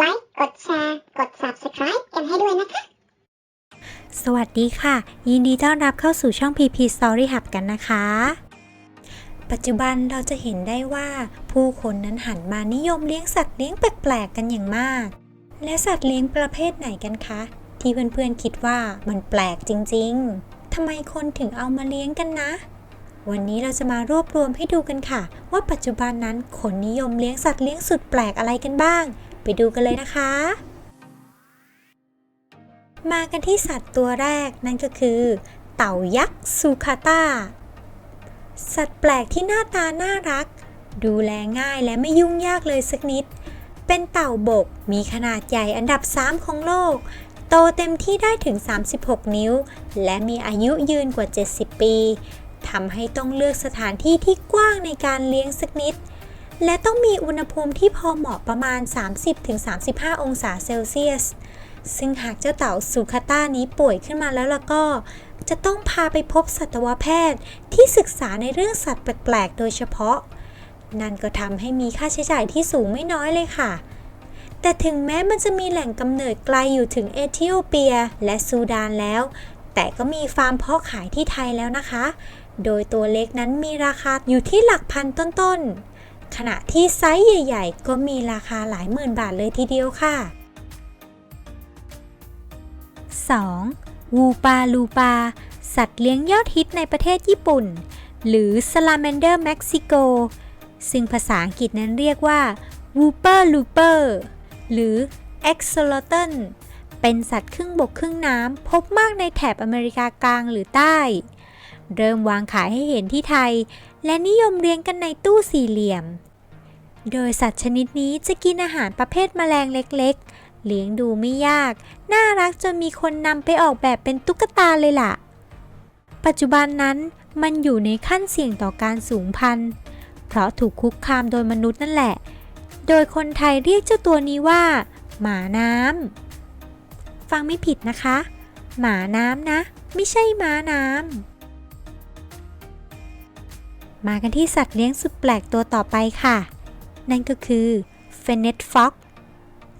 ไลค์ กดแชร์ กด Subscribe กันให้ด้วยนะคะ สวัสดีค่ะ ยินดีต้อนรับเข้าสู่ช่อง PP Story Hub กันนะคะ ปัจจุบันเราจะเห็นได้ว่าผู้คนนั้นหันมานิยมเลี้ยงสัตว์เลี้ยงแปลกๆกันอย่างมาก และสัตว์เลี้ยงประเภทไหนกันคะ ที่เพื่อนๆคิดว่ามันแปลกจริงๆทำไมคนถึงเอามาเลี้ยงกันนะวันนี้เราจะมารวบรวมให้ดูกันค่ะ ว่าปัจจุบันนั้นคนนิยมเลี้ยงสัตว์เลี้ยงสุดแปลกอะไรกันบ้าง ไปดูกันเลยนะคะ มากันที่สัตว์ตัวแรกนั่นก็คือ เต่ายักษ์ซูคาตาสัตว์แปลกที่หน้าตาน่ารัก ดูแลง่ายและไม่ยุ่งยากเลยสักนิด เป็นเต่าบกมีขนาดใหญ่อันดับ 3 ของโลก โตเต็มที่ได้ถึง 36 นิ้ว และมีอายุยืนกว่า 70 ปีทำให้ต้องเลือกสถานที่ที่กว้างในการเลี้ยงสักนิด และต้องมีอุณหภูมิที่พอเหมาะประมาณ 30-35 องศาเซลเซียส ซึ่งหากเจ้าเต่าซูคาต้านี้ป่วยขึ้นมาแล้วล่ะก็ จะต้องพาไปพบสัตวแพทย์ที่ศึกษาในเรื่องสัตว์แปลกๆ โดยเฉพาะ นั่นก็ทำให้มีค่าใช้จ่ายที่สูงไม่น้อยเลยค่ะ แต่ถึงแม้มันจะมีแหล่งกำเนิดไกลอยู่ถึงเอธิโอเปียและซูดานแล้ว แต่ก็มีฟาร์มเพาะขายที่ไทยแล้วนะคะ โดยตัวเล็กนั้นมีราคาอยู่ที่หลักพันต้นๆ ขณะที่ไซส์ใหญ่ ๆ ก็มีราคาหลายหมื่นบาทเลยทีเดียวค่ะ 2. วูปาลูปาสัตว์เลี้ยงยอดฮิตในประเทศญี่ปุ่น หรือ Salamander Mexico ซึ่งภาษาอังกฤษนั้นเรียกว่า Whooper Looper หรือ Axolotl เป็นสัตว์ครึ่งบกครึ่งน้ำ พบมากในแถบอเมริกากลางหรือใต้ เริ่มวางขายให้เห็นที่ไทย และนิยมเลี้ยงกันในตู้สี่เหลี่ยม โดยสัตว์ชนิดนี้จะกินอาหารประเภทแมลงเล็กๆ เลี้ยงดูไม่ยาก น่ารักจนมีคนนำไปออกแบบเป็นตุ๊กตาเลยล่ะ ปัจจุบันนั้นมันอยู่ในขั้นเสี่ยงต่อการสูญพันธุ์ เพราะถูกคุกคามโดยมนุษย์นั่นแหละ โดยคนไทยเรียกเจ้าตัวนี้ว่า หมาน้ำ ฟังไม่ผิดนะคะ หมาน้ำนะ ไม่ใช่ม้าน้ำ มากันที่สัตว์เลี้ยงสุดแปลกตัวต่อไปค่ะ นั่นก็คือเฟเนตฟ็อก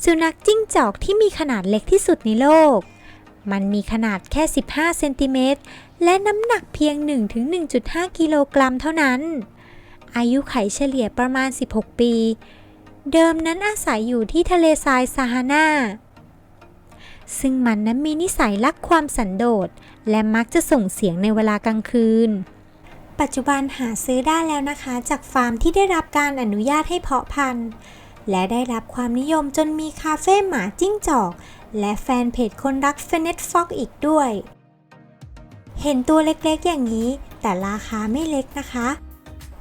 สุนัขจิ้งจอกที่มีขนาดเล็กที่สุดในโลก มันมีขนาดแค่ 15 เซนติเมตร และน้ำหนักเพียง 1-1.5 กิโลกรัมเท่านั้น อายุไขเฉลี่ยประมาณ 16 ปี เดิมนั้นอาศัยอยู่ที่ทะเลทรายซาฮานาซึ่งมันนั้นมีนิสัยรักความสันโดษ และมักจะส่งเสียงในเวลากลางคืน ปัจจุบันหาซื้อได้แล้วนะคะ จากฟาร์มที่ได้รับการอนุญาตให้เพาะพันธุ์ และได้รับความนิยมจนมีคาเฟ่หมาจิ้งจอก และแฟนเพจคนรักเฟเนตฟ็อกอีกด้วย เห็นตัวเล็กๆอย่างนี้ แต่ราคาไม่เล็กนะคะ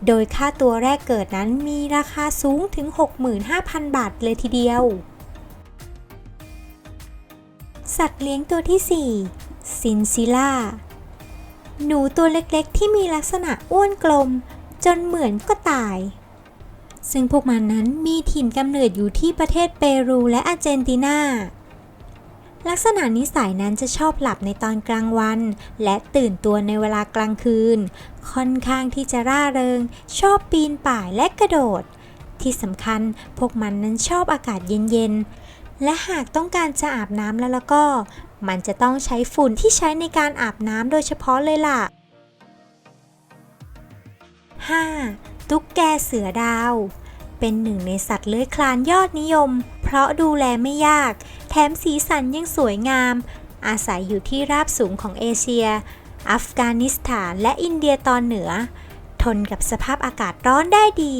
โดยค่าตัวแรกเกิดนั้นมีราคาสูงถึง 65,000 บาทเลยทีเดียว สัตว์เลี้ยงตัวที่ 4ซินซิล่า หนูตัวเล็กๆ ที่มีลักษณะอ้วนกลม จนเหมือนก็ตาย ซึ่งพวกมันนั้นมีถิ่นกำเนิดอยู่ที่ประเทศเปรูและอาร์เจนตินา ลักษณะนิสัยนั้นจะชอบหลับในตอนกลางวัน และตื่นตัวในเวลากลางคืน ค่อนข้างที่จะร่าเริง ชอบปีนป่ายและกระโดด ที่สำคัญพวกมันนั้นชอบอากาศเย็นๆและหากต้องการจะอาบน้ำแล้วแล้วก็ มันจะต้องใช้ฝุ่นที่ใช้ในการอาบน้ำโดยเฉพาะเลยล่ะ 5. ตุ๊กแกเสือดาว เป็นหนึ่งในสัตว์เลื้อยคลานยอดนิยม เพราะดูแลไม่ยาก แถมสีสันยังสวยงาม อาศัยอยู่ที่ราบสูงของเอเชีย อัฟกานิสถานและอินเดียตอนเหนือ ทนกับสภาพอากาศร้อนได้ดี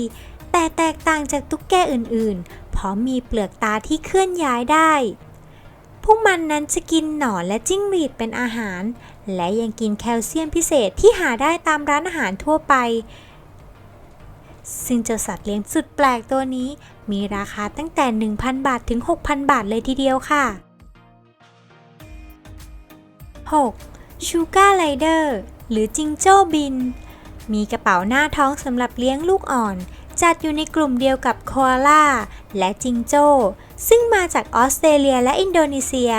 แต่แตกต่างจากตุ๊กแกอื่นๆ เพราะมีเปลือกตาที่เคลื่อนย้ายได้ พวกมันนั้นจะกินหนอนและจิ้งหรีดเป็นอาหาร และยังกินแคลเซียมพิเศษที่หาได้ตามร้านอาหารทั่วไป ซึ่งเจ้าสัตว์เลี้ยงสุดแปลกตัวนี้ มีราคาตั้งแต่ 1,000 บาทถึง 6,000 บาทเลยทีเดียวค่ะ 6. ชูการ์ไรเดอร์หรือจิงโจ้บิน มีกระเป๋าหน้าท้องสำหรับเลี้ยงลูกอ่อน จัดอยู่ในกลุ่มเดียวกับโคอาล่าและจิงโจ้ ซึ่งมาจากออสเตรเลียและอินโดนีเซีย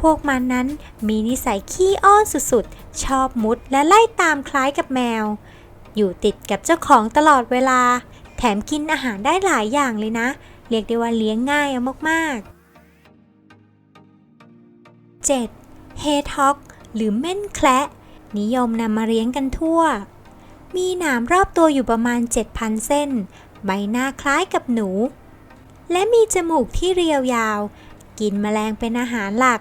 พวกมันนั้นมีนิสัยขี้อ้อนสุดๆ ชอบมุดและไล่ตามคล้ายกับแมว อยู่ติดกับเจ้าของตลอดเวลา แถมกินอาหารได้หลายอย่างเลยนะ เรียกได้ว่าเลี้ยงง่ายมากๆ 7. เฮท็อกหรือเม่นแคระนิยมนำมาเลี้ยงกันทั่ว มีหนามรอบตัวอยู่ประมาณ 7,000 เส้น ใบหน้าคล้ายกับหนู และมีจมูกที่เรียวยาว กินแมลงเป็นอาหารหลัก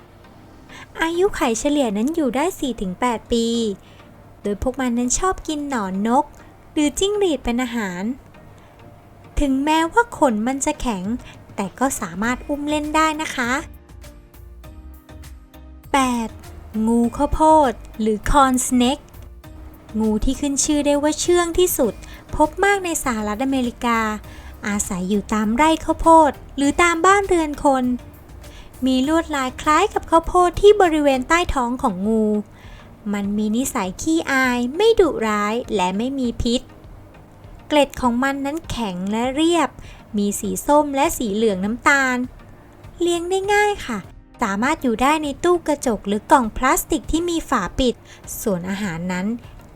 อายุไขเฉลี่ยนั้นอยู่ได้ 4-8 ปี โดยพวกมันนั้นชอบกินหนอนนก หรือจิ้งหรีดเป็นอาหาร ถึงแม้ว่าขนมันจะแข็ง แต่ก็สามารถอุ้มเล่นได้นะคะ 8. งูข้าวโพด หรือคอนสเน็กงูที่ขึ้นชื่อได้ว่าเชื่องที่สุด พบมากในสหรัฐอเมริกา อาศัยอยู่ตามไร่ข้าวโพด หรือตามบ้านเรือนคน มีลวดลายคล้ายกับข้าวโพดที่บริเวณใต้ท้องของงู มันมีนิสัยขี้อาย ไม่ดุร้ายและไม่มีพิษ เกล็ดของมันนั้นแข็งและเรียบ มีสีส้มและสีเหลืองน้ำตาล เลี้ยงได้ง่ายค่ะสามารถอยู่ได้ในตู้กระจกหรือกล่องพลาสติกที่มีฝาปิด ส่วนอาหารนั้น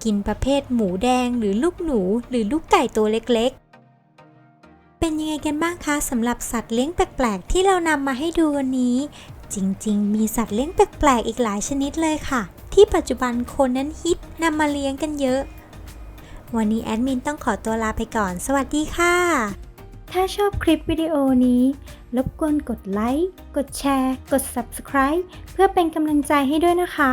กินประเภทหมูแดงหรือลูกหนูหรือลูกไก่ตัวเล็กๆ เป็นยังไงกันบ้างคะสำหรับสัตว์เลี้ยงแปลกๆ ที่เรานำมาให้ดูวันนี้ จริงๆ มีสัตว์เลี้ยงแปลกๆ อีกหลายชนิดเลยค่ะ ที่ปัจจุบันคนนั้นฮิตนำมาเลี้ยงกันเยอะ วันนี้แอดมินต้องขอตัวลาไปก่อน สวัสดีค่ะ ถ้าชอบคลิปวิดีโอนี้ รบกวนกดไลค์ กดแชร์ กด Subscribe เพื่อเป็นกำลังใจให้ด้วยนะคะ